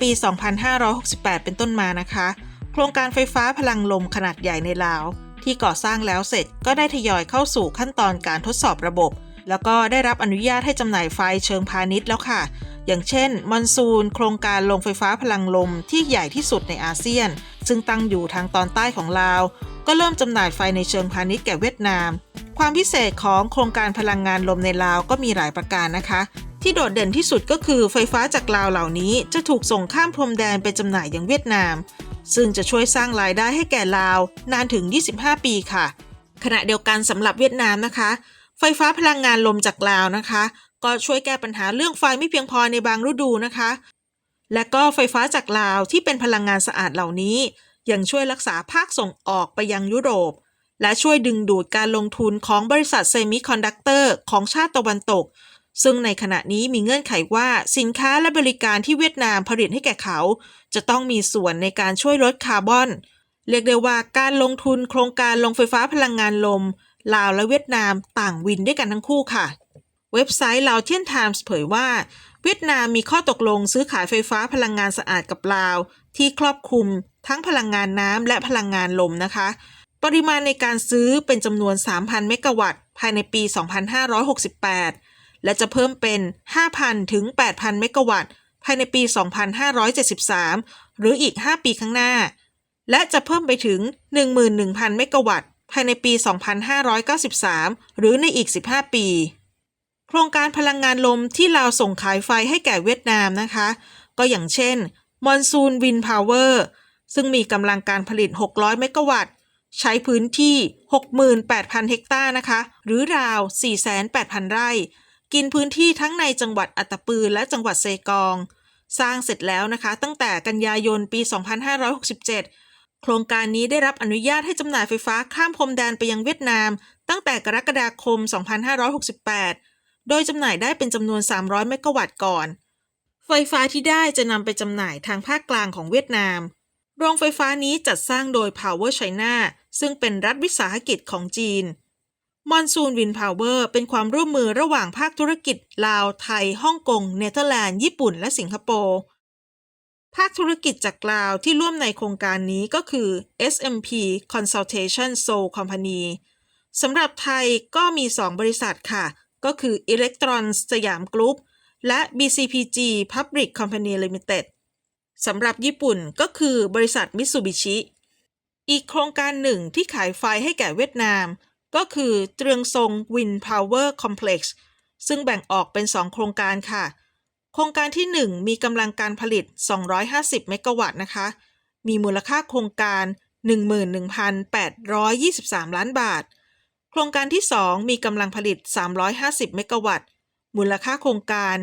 ตั้งแต่ปี 2568 เป็นต้นมานะคะ โครงการไฟฟ้าพลังลมขนาดใหญ่ในลาว ที่ก่อสร้างแล้วเสร็จก็ได้ทยอยเข้าสู่ขั้นตอนการทดสอบระบบ แล้วก็ได้รับอนุญาตให้จำหน่ายไฟเชิงพาณิชย์แล้วค่ะ อย่างเช่นมอนซูน โครงการโรงไฟฟ้าพลังลมที่ใหญ่ที่สุดในอาเซียน ซึ่งตั้งอยู่ทางตอนใต้ของลาว ก็เริ่มจำหน่ายไฟในเชิงพาณิชย์แก่เวียดนามความพิเศษของโครงการพลังงานลมในลาวก็มีหลายประการนะคะ ที่โดดเด่นที่สุดก็คือไฟฟ้าจากลาวเหล่านี้จะถูกส่งข้ามพรมแดนไปจำหน่ายยังเวียดนาม ซึ่งจะช่วยสร้างรายได้ให้แก่ลาวนานถึง 25 ปีค่ะ ขณะเดียวกันสำหรับเวียดนามนะคะ ไฟฟ้าพลังงานลมจากลาวนะคะ ก็ช่วยแก้ปัญหาเรื่องไฟไม่เพียงพอในบางฤดูนะคะ และก็ไฟฟ้าจากลาวที่เป็นพลังงานสะอาดเหล่านี้ ยังช่วยรักษาภาคส่งออกไปยังยุโรป และช่วยดึงดูดการลงทุนของบริษัทเซมิคอนดักเตอร์ของชาติตะวันตก ซึ่งในขณะนี้มีเงื่อนไขว่าสินค้าและบริการที่เวียดนามผลิตให้แก่เขา จะต้องมีส่วนในการช่วยลดคาร์บอน เรียกได้ว่าการลงทุนโครงการลงไฟฟ้าพลังงานลม ลาวและเวียดนามต่างวินด้วยกันทั้งคู่ค่ะ เว็บไซต์ลาวเทียนไทมส์เผยว่า เวียดนามมีข้อตกลงซื้อขายไฟฟ้าพลังงานสะอาดกับลาว ที่ครอบคลุม ทั้งพลังงานน้ำและพลังงานลมนะคะ ปริมาณในการซื้อเป็นจำนวน 3,000 เมกะวัตต์ภายในปี 2568 และจะเพิ่มเป็น 5,000 ถึง 8,000 เมกะวัตต์ ภายในปี 2573 หรืออีก 5 ปีข้างหน้า และจะเพิ่มไปถึง 11,000 เมกะวัตต์ ภายในปี 2593 หรือในอีก 15 ปี โครงการพลังงานลมที่ลาวส่งขายไฟให้แก่เวียดนามนะคะ ก็อย่างเช่นมอนซูนวินพาวเวอร์ซึ่งมีกำลังการผลิต 600 เมกะวัตต์ ใช้พื้นที่ 68,000 เฮกตาร์นะคะ หรือราว 48,000ไร่ กินพื้นที่ทั้งในจังหวัดอัตตปือและจังหวัดเซกอง สร้างเสร็จแล้วนะคะ ตั้งแต่กันยายนปี 2567 โครงการนี้ได้รับอนุญาตให้จำหน่ายไฟฟ้าข้ามพรมแดนไปยังเวียดนาม ตั้งแต่กรกฎาคม 2568 โดยจำหน่ายได้เป็นจำนวน 300 เมกะวัตต์ก่อน ไฟฟ้าที่ได้จะนำไปจำหน่ายทางภาคกลางของเวียดนาม โรงไฟฟ้านี้จัดสร้างโดย Power China ซึ่งเป็นรัฐวิสาหกิจของจีน มอนซูนวินพาวเวอร์เป็นความร่วมมือระหว่างภาคธุรกิจ ลาว ไทย ฮ่องกง เนเธอร์แลนด์ ญี่ปุ่น และสิงคโปร์ ภาคธุรกิจจากลาวที่ร่วมในโครงการนี้ก็คือ SMP Consultation Seoul Company สำหรับไทยก็มี 2 บริษัทค่ะ ก็คือ Electron สยามกรุ๊ปและ BCPG Public Company Limited สำหรับญี่ปุ่นก็คือบริษัทมิตซูบิชิ อีกโครงการหนึ่งที่ขายไฟให้แก่เวียดนาม ก็คือเตรืองซง Wind Power Complex ซึ่งแบ่งออกเป็น 2 โครงการค่ะ โครงการที่ 1 มีกำลังการผลิต 250 เมกะวัตต์นะคะ มีมูลค่าโครงการ 11,823 ล้านบาท โครงการที่ 2 มีกำลังผลิต 350 เมกะวัตต์ มูลค่าโครงการ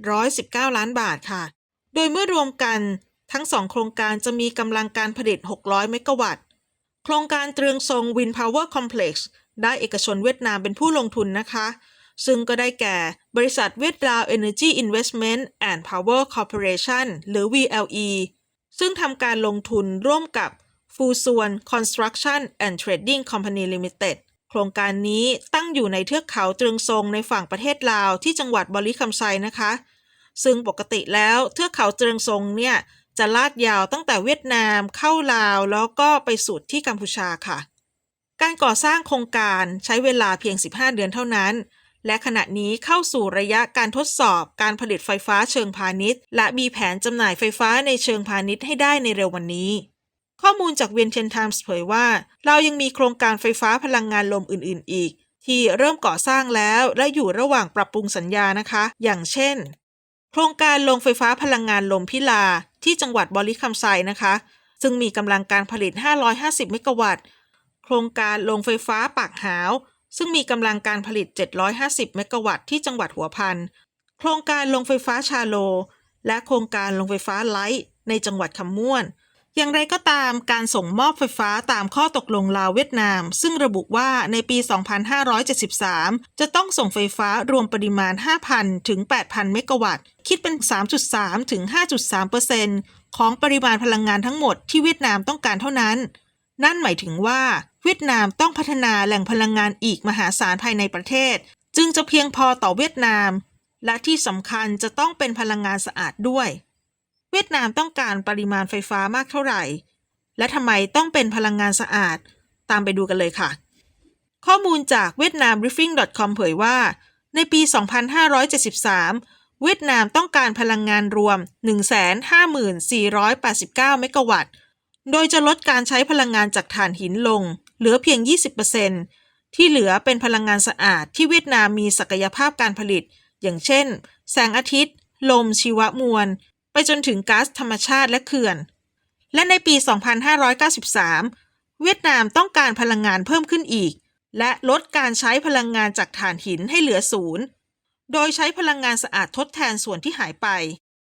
17,719 ล้านบาทค่ะ โดยเมื่อรวมกันทั้งสองโครงการจะมีกำลังการผลิต 600 เมกะวัตต์ ครงการเตรืองซง Wind Power Complex ได้เอกชนเวียดนามเป็นผู้ลงทุนนะคะ ซึ่งก็ได้แก่บริษัทเวียดลาว Energy Investment and Power Corporation หรือ VLE ซึ่งทำการลงทุนร่วมกับฟูส่วน Construction and Trading Company Limited โครงการนี้ตั้งอยู่ในเทือกเขาเตรืองซงในฝั่งประเทศลาวที่จังหวัดบริคัมไซนะคะ ซึ่งปกติแล้วเทือกเขาเตรืองซงเนี่ย จะลาดยาวตั้งแต่เวียดนามเข้าลาวแล้วก็ไปสุดที่กัมพูชาค่ะ การก่อสร้างโครงการใช้เวลาเพียง 15 เดือนเท่านั้น และขณะนี้เข้าสู่ระยะการทดสอบการผลิตไฟฟ้าเชิงพาณิชย์ และมีแผนจำหน่ายไฟฟ้าในเชิงพาณิชย์ให้ได้ในเร็ววันนี้ ข้อมูลจากเวียนเทนไทมส์เผยว่า เรายังมีโครงการไฟฟ้าพลังงานลมอื่น ๆ อีก ที่เริ่มก่อสร้างแล้วและอยู่ระหว่างปรับปรุงสัญญานะคะ อย่างเช่น โครงการโรงไฟฟ้าพลังงานลมพิลา ที่จังหวัดบริคัมไซนะคะ ซึ่งมีกำลังการผลิต 550 เมกะวัตต์ โครงการโรงไฟฟ้าปากหาว ซึ่งมีกำลังการผลิต 750 เมกะวัตต์ที่จังหวัดหัวพัน โครงการโรงไฟฟ้าชาโล และโครงการโรงไฟฟ้าไลท์ในจังหวัดคำม่วน อย่างไรก็ตามการส่งมอบไฟฟ้าตามข้อตกลงลาวเวียดนาม ซึ่งระบุว่าในปี 2573 จะต้องส่งไฟฟ้ารวมปริมาณ 5,000 ถึง 8,000 เมกะวัตต์ คิดเป็น 3.3 ถึง 5.3%ของปริมาณพลังงานทั้งหมดที่เวียดนามต้องการเท่านั้น นั่นหมายถึงว่าเวียดนามต้องพัฒนาแหล่งพลังงานอีกมหาศาลภายในประเทศ จึงจะเพียงพอต่อเวียดนาม และที่สำคัญจะต้องเป็นพลังงานสะอาดด้วย เวียดนามต้องการปริมาณไฟฟ้ามากเท่าไหร่ และทำไมต้องเป็นพลังงานสะอาด ตามไปดูกันเลยค่ะ ข้อมูลจากเวียดนาม briefing.com เผยว่า ในปี 2573 เวียดนามต้องการพลังงานรวม 154,89 เมกะวัตต์ โดยจะลดการใช้พลังงานจากถ่านหินลง เหลือเพียง 20%ที่เหลือเป็นพลังงานสะอาดที่เวียดนามมีศักยภาพการผลิต อย่างเช่น แสงอาทิตย์ ลมชีวมวล จนถึงก๊าซธรรมชาติและเขื่อน และในปี 2593 เวียดนามต้องการพลังงานเพิ่มขึ้นอีก และลดการใช้พลังงานจากถ่านหินให้เหลือศูนย์ โดยใช้พลังงานสะอาดทดแทนส่วนที่หายไป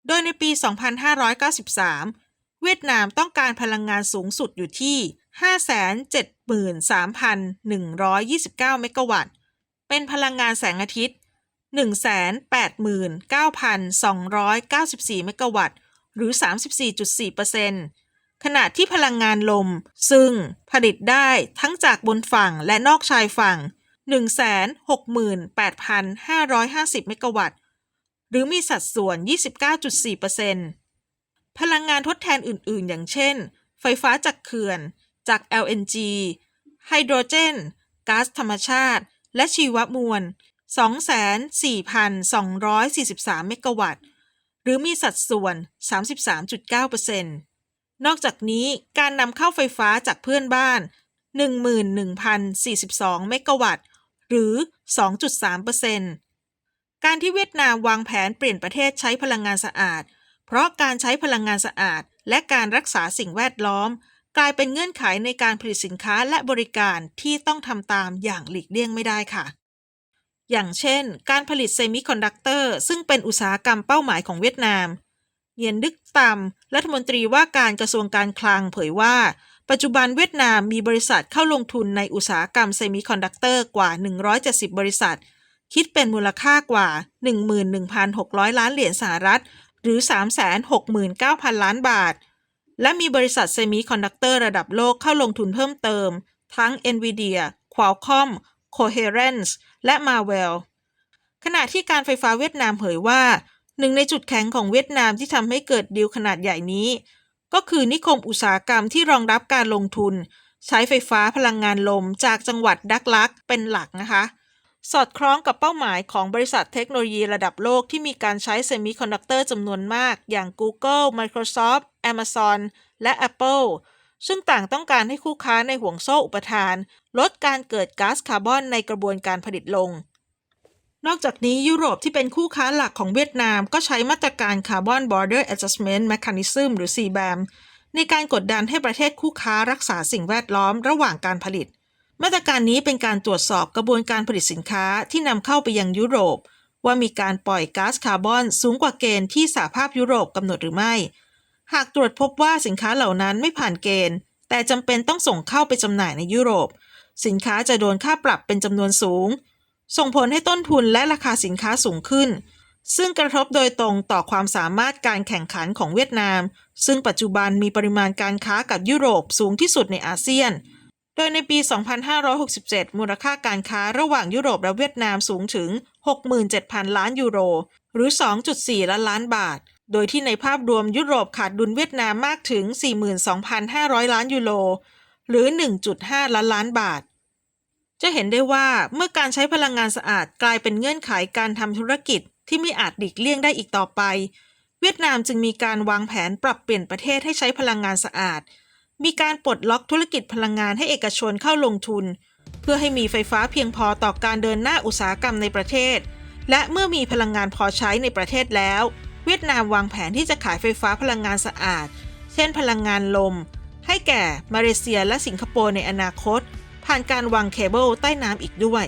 โดยในปี 2593 เวียดนามต้องการพลังงานสูงสุดอยู่ที่ 573,129 เมกะวัตต์ เป็นพลังงานแสงอาทิตย์ 189,294 เมกะวัตต์ หรือ 34.4%ขณะที่พลังงานลม ซึ่งผลิตได้ทั้งจากบนฝั่งและนอกชายฝั่ง 168,550 เมกะวัตต์ หรือมีสัดส่วน 29.4%พลังงานทดแทนอื่น ๆ อย่างเช่น ไฟฟ้าจากเขื่อน จาก LNG ไฮโดรเจน ก๊าซธรรมชาติ และชีวมวล 24,243 เมกะวัตต์ หรือมีสัดส่วน 33.9%นอกจากนี้การนำเข้าไฟฟ้าจากเพื่อนบ้าน 11,042 เมกะวัตต์ หรือ 2.3%การที่เวียดนามวางแผนเปลี่ยนประเทศใช้พลังงานสะอาด เพราะการใช้พลังงานสะอาด และการรักษาสิ่งแวดล้อม กลายเป็นเงื่อนไขในการผลิตสินค้าและบริการที่ต้องทำตามอย่างหลีกเลี่ยงไม่ได้ค่ะ อย่างเช่น การผลิตเซมิคอนดักเตอร์ซึ่งเป็นอุตสาหกรรมเป้าหมายของเวียดนาม เยียนดึกตำรัฐมนตรีว่าการกระทรวงการคลังเผยว่า ปัจจุบันเวียดนามมีบริษัทเข้าลงทุนในอุตสาหกรรมเซมิคอนดักเตอร์กว่า 170 บริษัท คิดเป็นมูลค่ากว่า 11,600 ล้านเหรียญสหรัฐ หรือ 369,000 ล้านบาท และมีบริษัทเซมิคอนดักเตอร์ระดับโลกเข้าลงทุนเพิ่มเติม ทั้ง NVIDIA Qualcomm Coherence และ Marvell ขณะที่การไฟฟ้าเวียดนามเผยว่า หนึ่งในจุดแข็งของเวียดนามที่ทำให้เกิดดีลขนาดใหญ่นี้ ก็คือนิคมอุตสาหกรรมที่รองรับการลงทุน ใช้ไฟฟ้าพลังงานลมจากจังหวัดดักลักเป็นหลักนะคะ สอดคล้องกับเป้าหมายของบริษัทเทคโนโลยีระดับโลกที่มีการใช้เซมิคอนดักเตอร์จำนวนมาก อย่าง Google Microsoft Amazon และ Apple ซึ่งต่างต้องการให้คู่ค้าในห่วงโซ่อุปทาน ลดการเกิดก๊าซคาร์บอนในกระบวนการผลิตลง นอกจากนี้ยุโรปที่เป็นคู่ค้าหลักของเวียดนามก็ใช้มาตรการ Carbon Border Adjustment Mechanism หรือ CBAM ในการกดดันให้ประเทศคู่ค้ารักษาสิ่งแวดล้อมระหว่างการผลิต มาตรการนี้เป็นการตรวจสอบกระบวนการผลิตสินค้าที่นำเข้าไปยังยุโรป ว่ามีการปล่อยก๊าซคาร์บอนสูงกว่าเกณฑ์ที่สหภาพยุโรปกำหนดหรือไม่ หากตรวจพบว่าสินค้าเหล่านั้นไม่ผ่านเกณฑ์ แต่จำเป็นต้องส่งเข้าไปจำหน่ายในยุโรป สินค้าจะโดนค่าปรับเป็นจำนวนสูง ส่งผลให้ต้นทุนและราคาสินค้าสูงขึ้น ซึ่งกระทบโดยตรงต่อความสามารถการแข่งขันของเวียดนาม ซึ่งปัจจุบันมีปริมาณการค้ากับยุโรปสูงที่สุดในอาเซียน โดยในปี 2567 มูลค่าการค้าระหว่างยุโรปและเวียดนามสูงถึง 67,000 ล้านยูโร หรือ 2.4 ล้านล้านบาท โดยที่ในภาพรวมยุโรปขาดดุลเวียดนามมากถึง 42,500 ล้านยูโร หรือ 1.5 ล้านล้านบาท จะเห็นได้ว่าเมื่อการใช้พลังงานสะอาดกลายเป็นเงื่อนไขการทำธุรกิจที่ไม่อาจหลีกเลี่ยงได้อีกต่อไป เวียดนามจึงมีการวางแผนปรับเปลี่ยนประเทศให้ใช้พลังงานสะอาด มีการปลดล็อกธุรกิจพลังงานให้เอกชนเข้าลงทุน เพื่อให้มีไฟฟ้าเพียงพอต่อการเดินหน้าอุตสาหกรรมในประเทศ และเมื่อมีพลังงานพอใช้ในประเทศแล้ว เวียดนามวางแผนที่จะขายไฟฟ้าพลังงานสะอาด เช่นพลังงานลม ให้แก่มาเลเซียและสิงคโปร์ในอนาคต ผ่านการวางเคเบิลใต้น้ำอีกด้วย